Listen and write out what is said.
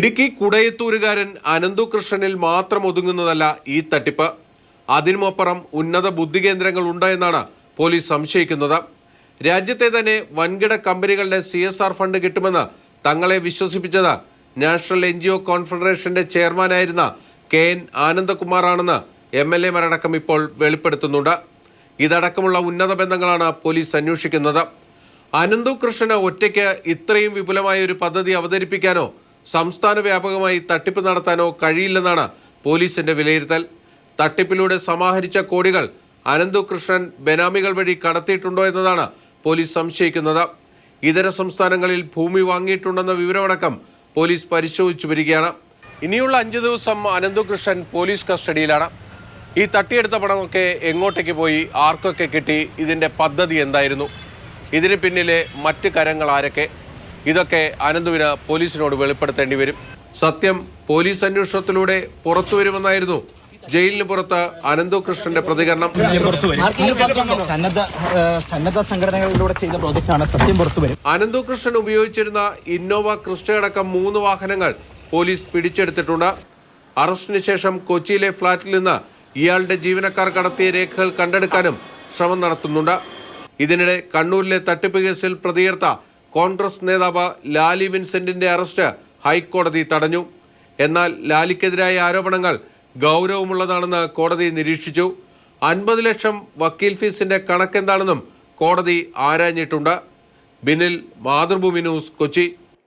ഇടുക്കി കുടയത്തൂരുകാരൻ അനന്തു കൃഷ്ണനിൽ മാത്രം ഒതുങ്ങുന്നതല്ല ഈ തട്ടിപ്പ്. അതിനുമപ്പുറം ഉന്നത ബുദ്ധി കേന്ദ്രങ്ങൾ ഉണ്ടെന്നാണ് പോലീസ് സംശയിക്കുന്നത്. രാജ്യത്തെ തന്നെ വൻകിട കമ്പനികളുടെ സി എസ് ആർ ഫണ്ട് കിട്ടുമെന്ന് തങ്ങളെ വിശ്വസിപ്പിച്ചത് നാഷണൽ എൻ ജി ഒ കോൺഫെഡറേഷന്റെ ചെയർമാനായിരുന്ന കെ എൻ ആനന്ദകുമാറാണെന്ന് എം എൽ എമാരടക്കം ഇപ്പോൾ വെളിപ്പെടുത്തുന്നുണ്ട്. ഇതടക്കമുള്ള ഉന്നത ബന്ധങ്ങളാണ് പോലീസ് അന്വേഷിക്കുന്നത്. അനന്തു കൃഷ്ണന് ഒറ്റയ്ക്ക് ഇത്രയും വിപുലമായ ഒരു പദ്ധതി അവതരിപ്പിക്കാനോ സംസ്ഥാന വ്യാപകമായി തട്ടിപ്പ് നടത്താനോ കഴിയില്ലെന്നാണ് പോലീസിന്റെ വിലയിരുത്തൽ. തട്ടിപ്പിലൂടെ സമാഹരിച്ച കോടികൾ അനന്തു കൃഷ്ണൻ ബെനാമികൾ വഴി കടത്തിയിട്ടുണ്ടോ എന്നതാണ് പോലീസ് സംശയിക്കുന്നത്. ഇതര സംസ്ഥാനങ്ങളിൽ ഭൂമി വാങ്ങിയിട്ടുണ്ടെന്ന വിവരമടക്കം പോലീസ് പരിശോധിച്ചു വരികയാണ്. ഇനിയുള്ള അഞ്ചു ദിവസം അനന്തു കൃഷ്ണൻ പോലീസ് കസ്റ്റഡിയിലാണ്. ഈ തട്ടിയെടുത്ത പണമൊക്കെ എങ്ങോട്ടേക്ക് പോയി ആർക്കൊക്കെ കിട്ടി ഇതിന്റെ പദ്ധതി എന്തായിരുന്നു? ഇതിന് പിന്നിലെ മറ്റ് കരങ്ങൾ ആരൊക്കെ? ഇതൊക്കെ അനന്തുവിന് പോലീസിനോട് വെളിപ്പെടുത്തേണ്ടി വരും. സത്യം പോലീസ് അന്വേഷണത്തിലൂടെ പുറത്തു വരുമെന്നായിരുന്നു ജയിലിന് പുറത്ത് അനന്തു കൃഷ്ണന്റെ പ്രതികരണം. സന്നദ്ധ ഏഹ് സന്നദ്ധ സംഘടനകളിലൂടെ ചെയ്ത പ്രോജക്റ്റാണ് സത്യം അനന്തു കൃഷ്ണൻ ഉപയോഗിച്ചിരുന്ന ഇന്നോവ ക്രിസ്റ്റയടക്കം മൂന്ന് വാഹനങ്ങൾ പോലീസ് പിടിച്ചെടുത്തിട്ടുണ്ട്. അറസ്റ്റിന് ശേഷം കൊച്ചിയിലെ ഫ്ളാറ്റിൽ നിന്ന് ഇയാളുടെ ജീവനക്കാർ കടത്തിയ രേഖകൾ കണ്ടെടുക്കാനും ശ്രമം നടത്തുന്നുണ്ട്. ഇതിനിടെ കണ്ണൂരിലെ തട്ടിപ്പ് കേസിൽ പ്രതിയേർത്ത കോൺഗ്രസ് നേതാവ് ലാലി വിൻസെന്റിന്റെ അറസ്റ്റ് ഹൈക്കോടതി തടഞ്ഞു. എന്നാൽ ലാലിക്കെതിരായ ആരോപണങ്ങൾ ഗൗരവമുള്ളതാണെന്ന് കോടതി നിരീക്ഷിച്ചു. അൻപത് ലക്ഷം വക്കീൽ ഫീസിന്റെ കണക്കെന്താണെന്നും കോടതി ആരാഞ്ഞിട്ടുണ്ട്. ബിനിൽ മാതൃഭൂമി ന്യൂസ് കൊച്ചി.